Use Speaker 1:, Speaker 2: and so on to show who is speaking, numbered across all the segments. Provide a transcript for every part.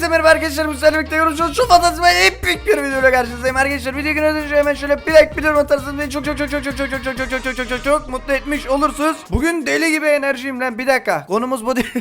Speaker 1: Herkese merhaba arkadaşlar sefer birlikte yorumcunuz şu fantastik ve epik bir videoyla karşınızdayım arkadaşlar video günü önce hemen şöyle bir like bir yorum atarsanız beni çok çok çok çok çok çok çok çok çok çok çok çok çok mutlu etmiş olursunuz bugün deli gibi enerjiyim lan bir dakika konumuz bu değil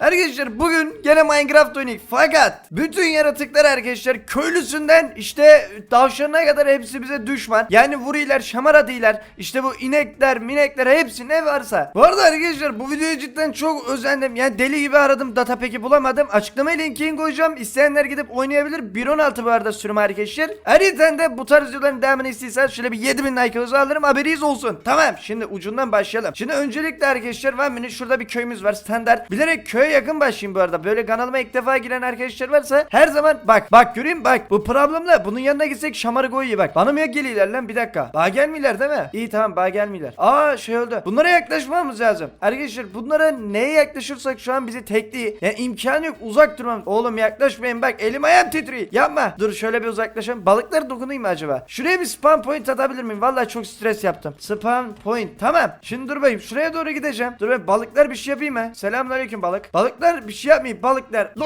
Speaker 1: Arkadaşlar bugün gene Minecraft oynadık fakat bütün yaratıklar arkadaşlar köylüsünden işte tavşanına kadar hepsi bize düşman. Yani vuruyorlar şamara değiller işte bu inekler minekler hepsi ne varsa. Bu arada arkadaşlar bu videoyu cidden çok özendim. Yani deli gibi aradım data peki bulamadım. Açıklama linkini koyacağım. İsteyenler gidip oynayabilir. 1.16 bu arada sürüm arkadaşlar. Ayrıca de bu tarz videoların devamını istiyorsanız şöyle bir 7000 like alırım haberiniz olsun. Tamam şimdi ucundan başlayalım. Şimdi öncelikle arkadaşlar mı? Şurada bir köyümüz var standart. Bilerek köye yakın başlayayım bu arada. Böyle kanalıma ilk defa giren arkadaşlar varsa her zaman bak bak göreyim bak. Bu problemle bunun yanına gitsek şamarı koyuyor bak. Bana mı geliyorlar lan bir dakika. Bağ gelmiyorlar değil mi? İyi tamam bağ gelmiyorlar. Aa şey oldu. Bunlara yaklaşmamız lazım. Arkadaşlar bunlara neye yaklaşırsak şu an bizi tekliği. Yani imkanı yok uzak durmam. Oğlum yaklaşmayın bak elim ayağım titriyor. Yapma. Dur şöyle bir uzaklaşalım. Balıklara dokunayım mı acaba? Şuraya bir spam point atabilir miyim? Vallahi çok stres yaptım. Spam point. Tamam. Şimdi dur bakayım. Şuraya doğru gideceğim. Dur bakayım. Balıklar bir şey yapayım mı? Selamünaleyküm balık. Balıklar bir şey yapmayın. Balıklar.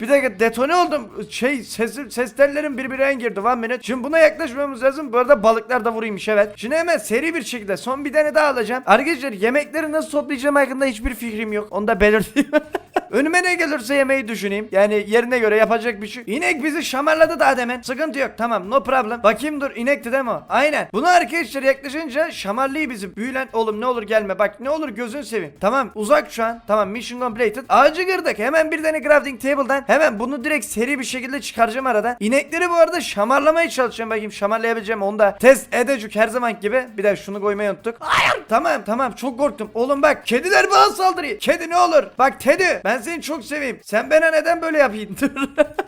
Speaker 1: Bir dakika detone oldum. Şey ses, ses tellerim birbirine girdi. One minute. Şimdi buna yaklaşmamız lazım. Bu arada balıklar da vuruymuş evet. Şimdi hemen seri bir şekilde son bir tane daha alacağım. Arkadaşlar yemekleri nasıl toplayacağım hakkında hiçbir fikrim yok. Onu da belirteyim. Önüme ne gelirse yemeği düşüneyim. Yani yerine göre yapacak bir şey. İnek bizi şamarladı daha demin. Sıkıntı yok. Tamam no problem. Bakayım dur inekti değil mi o? Aynen. Bunu arkadaşlar yaklaşınca şamarlıyı bizi. Büyülen oğlum ne olur gelme. Bak ne olur gözün seveyim. Tamam uzak şu an. Tamam mission completed. Ağacı kırdık. Hemen bir tane crafting table'dan. Hemen bunu direkt seri bir şekilde çıkaracağım aradan. İnekleri bu arada şamarlamaya çalışacağım. Bakayım şamarlayabileceğim onu da test edecek her zaman gibi. Bir de şunu koymayı unuttuk. Hayır. Tamam tamam çok korktum. Oğlum bak kediler bana saldırıyor. Kedi ne olur. Bak Teddy ben seni çok seveyim. Sen bana neden böyle yapayım? Dur.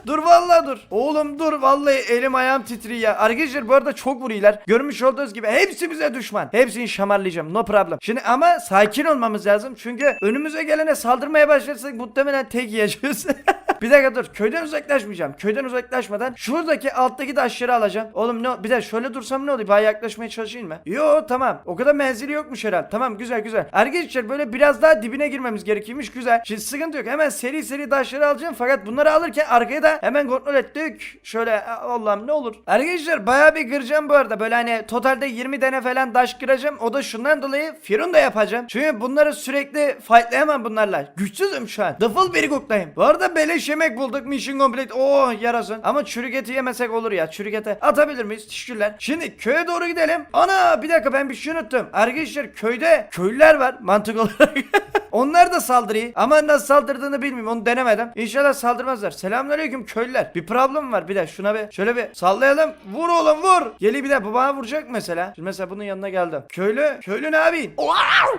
Speaker 1: dur vallahi dur. Oğlum dur vallahi elim ayağım titriyor ya. Arkadaşlar bu arada çok vuruyorlar. Görmüş olduğunuz gibi hepsi bize düşman. Hepsini şamarlayacağım. No problem. Şimdi ama sakin olmamız lazım. Çünkü önümüze gelene saldırmaya başlarsak muhtemelen tek yiyeceğiz. bir dakika dur. Köyden uzaklaşmayacağım. Köyden uzaklaşmadan şuradaki alttaki taşları alacağım. Oğlum ne bir de şöyle dursam ne oluyor? Bana yaklaşmaya çalışayım mı? Yo tamam. O kadar menzili yokmuş herhalde. Tamam güzel güzel. Arkadaşlar böyle biraz daha dibine girmemiz gerekiyormuş. Güzel. Şimdi sıkıntı yok. Hemen seri seri taşları alacağım. Fakat bunları alırken arkaya da hemen kontrol ettik. Şöyle Allah'ım ne olur. Arkadaşlar bayağı bir kıracağım bu arada. Böyle hani totalde 20 tane falan taş kıracağım. O da şundan dolayı Firun da yapacağım. Çünkü bunları sürekli fightlayamam bunlarla. Güçsüzüm şu an. Dıfıl bir goktayım. Bu arada beleş yemek bulduk. Mission complete. Oh yarasın. Ama çürük eti yemesek olur ya. Çürük eti atabilir miyiz? Teşekkürler. Şimdi köye doğru gidelim. Ana bir dakika ben bir şey unuttum. Arkadaşlar köyde köylüler var mantık olarak. Onlar da saldırıyor. Ama nasıl saldırdığını bilmiyorum. Onu denemedim. İnşallah saldırmazlar. Selamünaleyküm köylüler. Bir problem var. Bir de şuna bir şöyle bir sallayalım. Vur oğlum vur. Geli bir de bu bana vuracak mesela. Şimdi mesela bunun yanına geldim. Köylü. Köylü ne yapayım?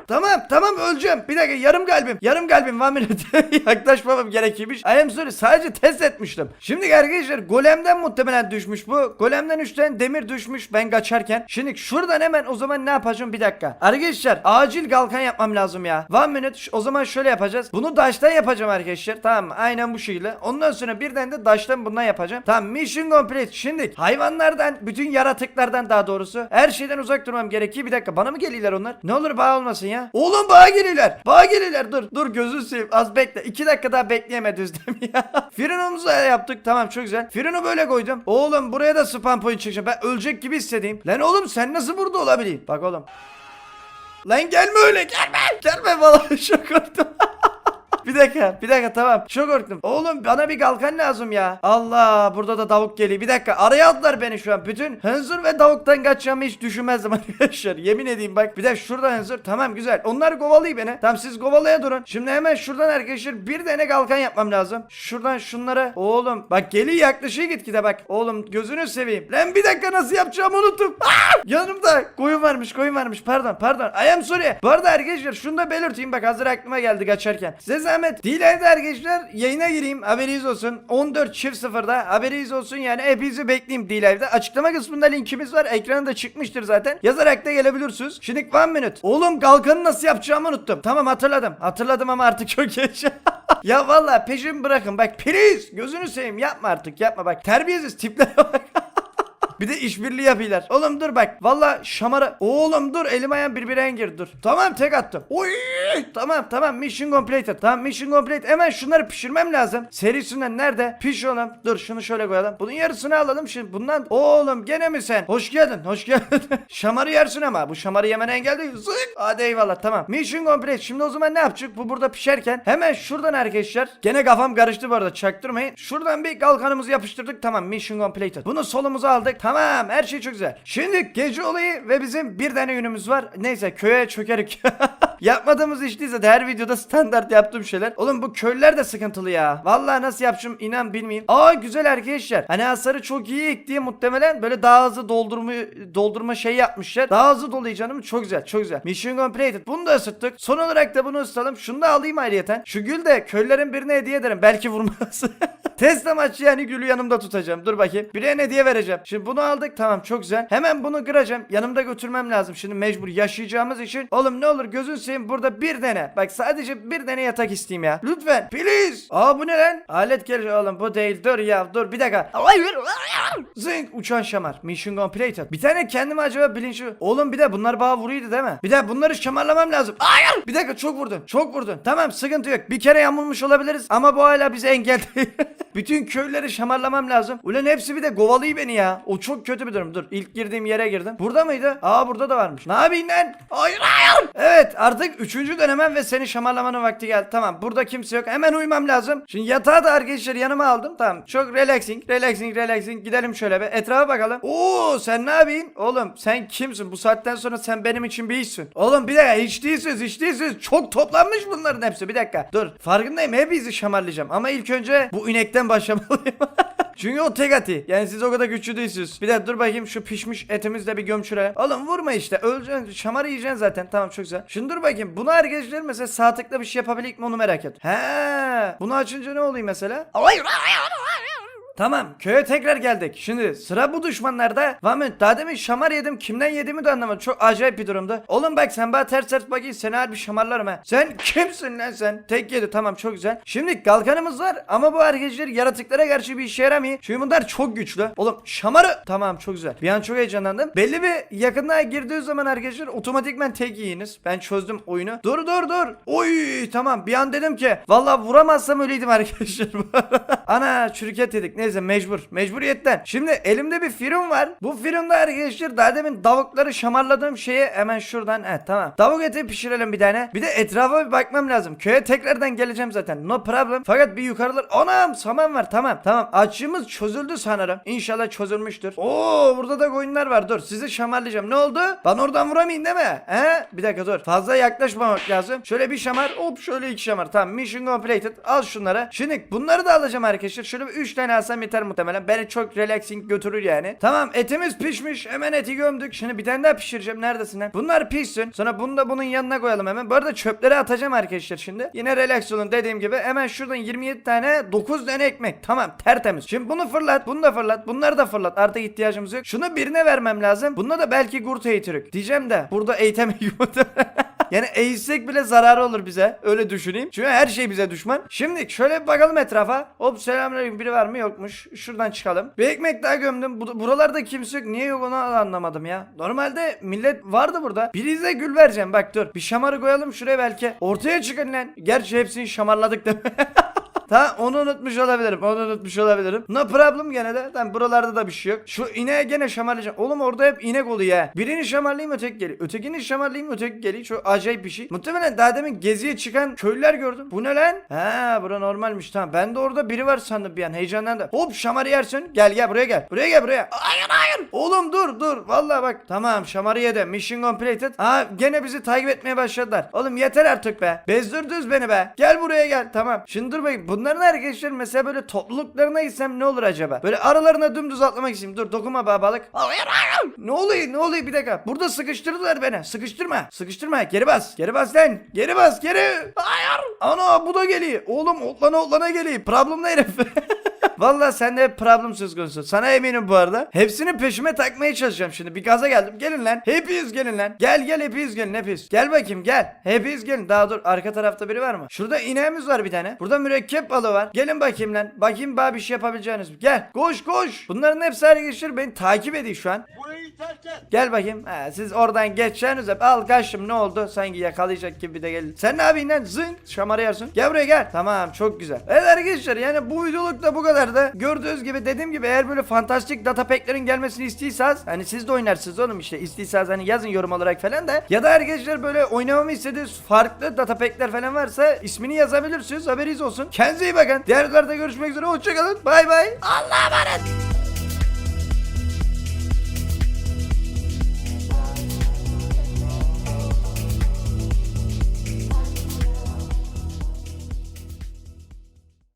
Speaker 1: tamam tamam öleceğim. Bir dakika yarım kalbim. Yarım kalbim. One minute. Yaklaşmamam gerekiyormuş. I am sorry. Sadece test etmiştim. Şimdi arkadaşlar golemden muhtemelen düşmüş bu. Golemden 3 tane demir düşmüş ben kaçarken. Şimdi şuradan hemen o zaman ne yapacağım bir dakika. Arkadaşlar acil kalkan yapmam lazım ya. One minute o zaman şöyle yapacağız. Bunu daştan yapacağım arkadaşlar. Tamam? Aynen bu şekilde. Ondan sonra birden de daştan bundan yapacağım. Tamam mission complete. Şimdi hayvanlardan bütün yaratıklardan daha doğrusu her şeyden uzak durmam gerekiyor. Bir dakika bana mı geliyorlar onlar? Ne olur bağ olmasın ya. Oğlum bağ geliyorlar. Bağ geliyorlar. Dur dur gözünü seveyim. Az bekle. İki dakika daha bekleyemedi değil mi ya? Frenumuzu da yaptık. Tamam çok güzel. Freni böyle koydum. Oğlum buraya da spam point çıkacağım. Ben ölecek gibi hissedeyim. Lan oğlum sen nasıl burada olabileyim? Bak oğlum. Lan gelme öyle gelme. Gelme Merhabalar şaka dakika bir dakika tamam çok korktum. Oğlum bana bir kalkan lazım ya. Allah burada da tavuk geliyor. Bir dakika araya aldılar beni şu an. Bütün hınzır ve tavuktan kaçacağımı hiç düşünmezdim arkadaşlar. Yemin edeyim bak. Bir de şurada hınzır. Tamam güzel. Onlar kovalıyor beni. Tamam siz kovalaya durun. Şimdi hemen şuradan arkadaşlar bir tane kalkan yapmam lazım. Şuradan şunlara. Oğlum bak geliyor yaklaşıyor gitgide bak. Oğlum gözünü seveyim. Lan bir dakika nasıl yapacağımı unuttum. Aa! Yanımda koyun varmış koyun varmış. Pardon pardon. I am sorry. Bu arada arkadaşlar şunu da belirteyim bak hazır aklıma geldi kaçarken. Size zahmet. Dilay'da arkadaşlar yayına gireyim. Haberiniz olsun. 14 çift sıfırda haberiniz olsun yani hepinizi bekleyeyim D-Live'da. Açıklama kısmında linkimiz var. Ekrana da çıkmıştır zaten. Yazarak da gelebilirsiniz. Şimdi one minute. Oğlum kalkanı nasıl yapacağımı unuttum. Tamam hatırladım. Hatırladım ama artık çok geç. ya vallahi peşimi bırakın. Bak please gözünü seveyim yapma artık yapma bak. Terbiyesiz tiplere bak. Bir de işbirliği yapıyorlar. Oğlum dur bak. Valla şamara. Oğlum dur elim ayağım birbirine gir dur. Tamam tek attım. Oy. Tamam tamam mission completed. Tamam mission complete. Hemen şunları pişirmem lazım. Serisinden nerede? Piş oğlum. Dur şunu şöyle koyalım. Bunun yarısını alalım şimdi. Bundan oğlum gene mi sen? Hoş geldin. Hoş geldin. şamarı yersin ama. Bu şamarı yemene engel değil. Zık. Hadi eyvallah tamam. Mission complete. Şimdi o zaman ne yapacak? Bu burada pişerken hemen şuradan arkadaşlar. Gene kafam karıştı bu arada çaktırmayın. Şuradan bir kalkanımızı yapıştırdık. Tamam mission completed. Bunu solumuza aldık. Tamam her şey çok güzel. Şimdi gece olayı ve bizim bir tane yünümüz var. Neyse köye çökerük. Yapmadığımız iş değilse de her videoda standart yaptığım şeyler. Oğlum bu köylüler de sıkıntılı ya. Vallahi nasıl yapacağım inan bilmeyeyim. Aa güzel arkadaşlar. Hani hasarı çok iyi ektiği muhtemelen böyle daha hızlı doldurma doldurma şey yapmışlar. Daha hızlı doluyor canım. Çok güzel çok güzel. Mission completed. Bunu da ısıttık. Son olarak da bunu ısıtalım. Şunu da alayım ayrıyeten. Şu gül de köylülerin birine hediye ederim. Belki vurmaz. Test amaçlı yani gülü yanımda tutacağım. Dur bakayım. Birine hediye vereceğim. Şimdi bunu aldık. Tamam çok güzel. Hemen bunu kıracağım. Yanımda götürmem lazım. Şimdi mecbur yaşayacağımız için. Oğlum ne olur gözün seveyim burada bir tane. Bak sadece bir tane yatak isteyeyim ya. Lütfen. Please. Aa bu ne lan? Alet gel oğlum bu değil. Dur ya dur bir dakika. Zing uçan şamar. Mission completed. Bir tane kendime acaba bilinçli. Oğlum bir de bunlar bana vuruyordu değil mi? Bir de bunları şamarlamam lazım. Hayır. Bir dakika çok vurdun. Çok vurdun. Tamam sıkıntı yok. Bir kere yamulmuş olabiliriz ama bu hala bize engel değil. Bütün köyleri şamarlamam lazım. Ulan hepsi bir de kovalıyor beni ya. O çok kötü bir durum. Dur ilk girdiğim yere girdim. Burada mıydı? Aa burada da varmış. Ne yapayım lan? Hayır hayır. Evet artık üçüncü dönemem ve seni şamarlamanın vakti geldi. Tamam burada kimse yok. Hemen uyumam lazım. Şimdi yatağı da arkadaşlar yanıma aldım. Tamam çok relaxing relaxing relaxing. Gidelim şöyle bir etrafa bakalım. Oo sen ne yapayım? Oğlum sen kimsin? Bu saatten sonra sen benim için bir işsin. Oğlum bir dakika hiç değilsiniz hiç değilsiniz. Çok toplanmış bunların hepsi. Bir dakika. Dur farkındayım hepinizi şamarlayacağım. Ama ilk önce bu inekten başlamalıyım. Çünkü o tek ati. Yani siz o kadar güçlü değilsiniz. Bir de dur bakayım şu pişmiş etimizle bir gömçüre. Oğlum vurma işte. Öleceksin. Şamarı yiyeceksin zaten. Tamam çok güzel. Şimdi dur bakayım. Bunu arkadaşlar mesela sağ tıkla bir şey yapabilir mi onu merak et. He. Bunu açınca ne oluyor mesela? Tamam köye tekrar geldik. Şimdi sıra bu düşmanlarda. Vahmet daha demin şamar yedim. Kimden yediğimi de anlamadım. Çok acayip bir durumda. Oğlum bak sen bana ters ters bakayım. Seni harbi şamarlarım ha. Sen kimsin lan sen? Tek yedi tamam çok güzel. Şimdi kalkanımız var ama bu arkadaşlar yaratıklara karşı bir işe yaramıyor. Çünkü bunlar çok güçlü. Oğlum şamarı. Tamam çok güzel. Bir an çok heyecanlandım. Belli bir yakınlığa girdiği zaman arkadaşlar otomatikman tek yiyiniz. Ben çözdüm oyunu. Dur dur dur. Oy tamam bir an dedim ki. Vallahi vuramazsam öleydim arkadaşlar. Ana çürüket yedik. Neyse mecbur. Mecburiyetten. Şimdi elimde bir firun var. Bu firunda arkadaşlar daha demin davukları şamarladığım şeye hemen şuradan. Evet tamam. Tavuk eti pişirelim bir tane. Bir de etrafa bir bakmam lazım. Köye tekrardan geleceğim zaten. No problem. Fakat bir yukarılar. Anam saman var. Tamam tamam. Açığımız çözüldü sanırım. İnşallah çözülmüştür. Oo burada da koyunlar var. Dur sizi şamarlayacağım. Ne oldu? Ben oradan vuramayayım değil mi? He? Bir dakika dur. Fazla yaklaşmamak lazım. Şöyle bir şamar. Hop şöyle iki şamar. Tamam mission completed. Al şunları. Şimdi bunları da alacağım arkadaşlar. Şöyle bir 3 tane alsam yeter muhtemelen. Beni çok relaxing götürür yani. Tamam etimiz pişmiş. Hemen eti gömdük. Şimdi bir tane daha pişireceğim. Neredesin lan? Bunlar pişsin. Sonra bunu da bunun yanına koyalım hemen. Bu arada çöpleri atacağım arkadaşlar şimdi. Yine relax olun dediğim gibi. Hemen şuradan 27 tane 9 tane ekmek. Tamam tertemiz. Şimdi bunu fırlat. Bunu da fırlat. Bunları da fırlat. Artık ihtiyacımız yok. Şunu birine vermem lazım. Bunda da belki kurt eğitirik. Diyeceğim de burada eğitemeyiz. Yani eğitsek bile zararı olur bize. Öyle düşüneyim. Çünkü her şey bize düşman. Şimdi şöyle bir bakalım etrafa. Hop selamünaleyküm. Biri var mı? Yokmuş. Şuradan çıkalım. Bir ekmek daha gömdüm. Bu, buralarda kimse yok. Niye yok onu anlamadım ya. Normalde millet vardı burada. Birinize gül vereceğim. Bak dur. Bir şamarı koyalım şuraya belki. Ortaya çıkın lan. Gerçi hepsini şamarladık değil Tamam onu unutmuş olabilirim. Onu unutmuş olabilirim. No problem gene de. Tamam buralarda da bir şey yok. Şu ineğe gene şamarlayacağım. Oğlum orada hep inek oluyor ha. Birini şamarlayayım öteki geliyor. Ötekini şamarlayayım öteki geliyor. Çok acayip bir şey. Muhtemelen daha demin geziye çıkan köylüler gördüm. Bu ne lan? Ha bura normalmiş tamam. Ben de orada biri var sandım bir an heyecanlandım. Hop şamarı yersin. Gel gel buraya gel. Buraya gel buraya. Hayır hayır. Oğlum dur dur. Vallahi bak. Tamam şamarı yedim. Mission completed. Ha gene bizi takip etmeye başladılar. Oğlum yeter artık be. Bezdürdünüz beni be. Gel buraya gel. Tamam. Şimdi dur bakayım. Bunların arkadaşlar mesela böyle topluluklarına gitsem ne olur acaba? Böyle aralarına dümdüz atlamak istiyorum. Dur dokunma be balık. Hayır hayır. Ne oluyor? Ne oluyor? Bir dakika. Burada sıkıştırdılar beni. Sıkıştırma. Sıkıştırma. Geri bas. Geri bas lan. Geri bas. Geri. Hayır. Ana bu da geliyor. Oğlum otlana otlana geliyor. Problem ne herif? Vallahi sende hep problem söz konusu. Sana eminim bu arada. Hepsini peşime takmaya çalışacağım şimdi. Bir gaza geldim. Gelin lan. Hepiniz gelin lan. Gel gel hepiniz gelin hepiniz. Gel bakayım gel. Hepiniz gelin. Daha dur arka tarafta biri var mı? Şurada ineğimiz var bir tane. Burada mürekkep balığı var. Gelin bakayım lan. Bakayım bana bir şey yapabileceğiniz mi? Gel. Koş koş. Bunların hepsi arkadaşlar beni takip ediyor şu an.
Speaker 2: Burayı terk et.
Speaker 1: Gel bakayım. Ha, siz oradan geçeceğiniz hep. Al kaçtım ne oldu? Sanki yakalayacak gibi de gelin. Sen ne yapıyorsun lan? Zınk. Şamarayarsın. Gel buraya gel. Tamam çok güzel. Evet arkadaşlar yani bu videoluk da bu kadar da. Gördüğünüz gibi dediğim gibi eğer böyle fantastik data pack'lerin gelmesini istiyorsanız hani siz de oynarsınız oğlum işte. İstiyorsanız hani yazın yorum olarak falan da. Ya da arkadaşlar böyle oynamamı istediğiniz farklı data pack'ler falan varsa ismini yazabilirsiniz. Haberiniz olsun. Kendinize iyi bakın. Diğer videolarda görüşmek üzere. Hoşçakalın. Bay bay. Allah'a emanet.